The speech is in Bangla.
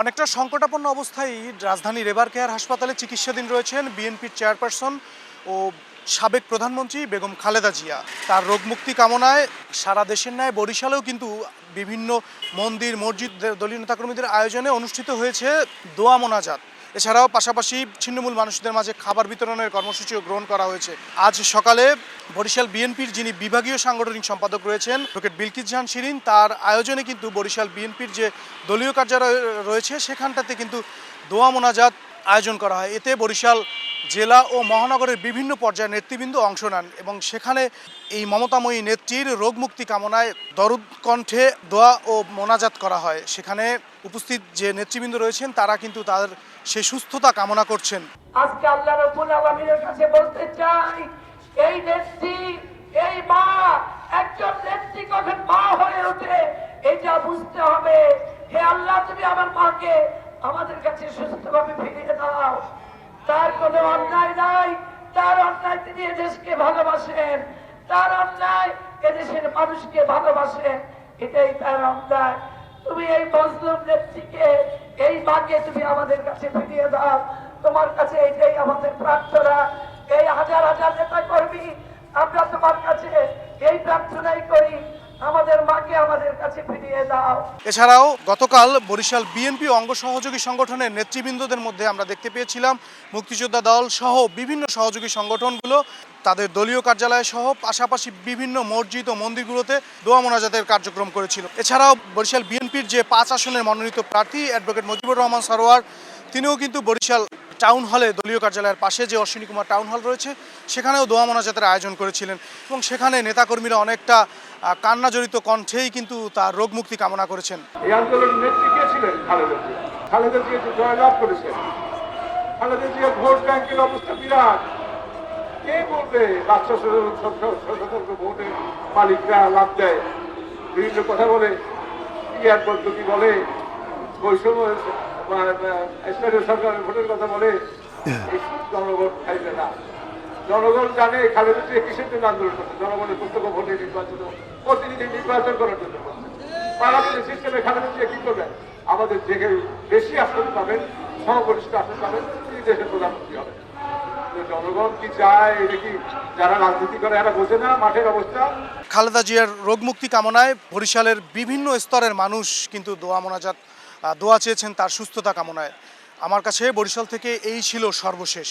অনেকটা সংকটাপন্ন অবস্থায় রাজধানী রেবার কেয়ার হাসপাতালে চিকিৎসাধীন রয়েছেন বিএনপির চেয়ারপারসন ও সাবেক প্রধানমন্ত্রী বেগম খালেদা জিয়া। তার রোগমুক্তি কামনায় সারা দেশের ন্যায় বরিশালেও কিন্তু বিভিন্ন মন্দির, মসজিদ দলীয় নেতাকর্মীদের আয়োজনে অনুষ্ঠিত হয়েছে দোয়া মোনাজাত। এছাড়াও পাশাপাশি ছিন্নমূল মানুষদের মাঝে খাবার বিতরণের কর্মসূচিও গ্রহণ করা হয়েছে। আজ সকালে বরিশাল বিএনপির যিনি বিভাগীয় সাংগঠনিক সম্পাদক রয়েছেন ডক্টর বিলকিত জাহান শিরিন, তার আয়োজনে কিন্তু বরিশাল বিএনপির যে দলীয় কার্যালয় রয়েছে, সেখানটাতে কিন্তু দোয়া মোনাজাত আয়োজন করা হয়। এতে বরিশাল জেলা ও মহানগরের বিভিন্ন পর্যায়ে নেতৃবৃন্দ অংশ নেন এবং সেখানে এই মমতাময়ী নেত্রীর রোগমুক্তি কামনায় দরুদ কণ্ঠে দোয়া ও মোনাজাত করা হয়। সেখানে উপস্থিত যে নেতৃবৃন্দ রয়েছেন, তারা কিন্তু তাদের সে সুস্থতা কামনা করছেন। আজকে আল্লাহ, তুমি আমার মাকে আমাদের কাছে সুস্থভাবে ফিরিয়ে দাও। তার কোনো অন্যায় নাই। তার অন্যায় তিনি এদেশকে ভালোবাসেন। তার অন্যায় এদেশের মানুষকে ভালোবাসেন। এটাই তার অন্যায়। তুমি এই মজলুম নেত্রীকে, এই মাকে তুমি আমাদের কাছে ফিরিয়ে দাও। তোমার কাছে এইটাই আমাদের প্রার্থনা। এই হাজার হাজার নেতা কর্মী আমরা তোমার কাছে এই প্রার্থনাই করি আমাদের মাকে আমাদের কাছে ফিরিয়ে দাও এছাড়াও গতকাল বরিশাল বিএনপি অঙ্গ সহযোগী সংগঠনের নেতৃবৃন্দদের মধ্যে আমরা দেখতে পেয়েছিলাম, মুক্তিযোদ্ধা দল সহ বিভিন্ন সহযোগী সংগঠনগুলো, তাদের দলীয় কার্যালয় সহ পাশাপাশি বিভিন্ন মসজিদ ও মন্দিরগুলোতে দোয়া মোনাজাতের কার্যক্রম করেছিল। এছাড়াও বরিশাল বিএনপির যে পাঁচ আসনের মনোনীত প্রার্থী অ্যাডভোকেট মুজিবুর রহমান সরোয়ার, তিনিও কিন্তু বরিশাল টাউন হলে দলীয় কার্যালয়ের পাশে যে অশ্বিনী কুমার টাউন হল রয়েছে, সেখানেও দোয়া মোনাজাতের আয়োজন করেছিলেন। এবং সেখানে নেতাকর্মীরা অনেকটা কান্নাজড়িত কণ্ঠেই কিন্তু তার রোগমুক্তি কামনা করেছেন। এই আন্দোলনের ছিলেন? ভোট অবস্থা বিরাট। কে বলবে ভোটের মালিকরা লাভ দেয়? বিভিন্ন কথা বলে ইয়ার পদ্ধতি বলে, বৈষম্য স্থানীয় সরকারের ভোটের কথা বলে জনগণ খাইবে না। জনগণ জানে খালেদা জিয়া কিসের জন্য আন্দোলন করছে জনগণের প্রত্যক্ষ ভোটে নির্বাচন প্রতিনিধি নির্বাচন করার জন্য পার্লামেন্টের সিস্টেমে খালেদা জিয়া কি করবেন আমাদের যে বেশি আসন পাবেন সমগরিষ্ঠ আসন পাবেন, তিনি দেশের প্রধানমন্ত্রী হবেন। জনগণ কি চায়, এটা কি যারা রাজনীতি করে, এরা বোঝে না মাঠের অবস্থা? খালেদা জিয়ার রোগমুক্তি কামনায় বরিশালের বিভিন্ন স্তরের মানুষ কিন্তু দোয়া মোনাজাত দোয়া চেয়েছেন তার সুস্থতা কামনায়। আমার কাছে বরিশাল থেকে এই ছিল সর্বশেষ।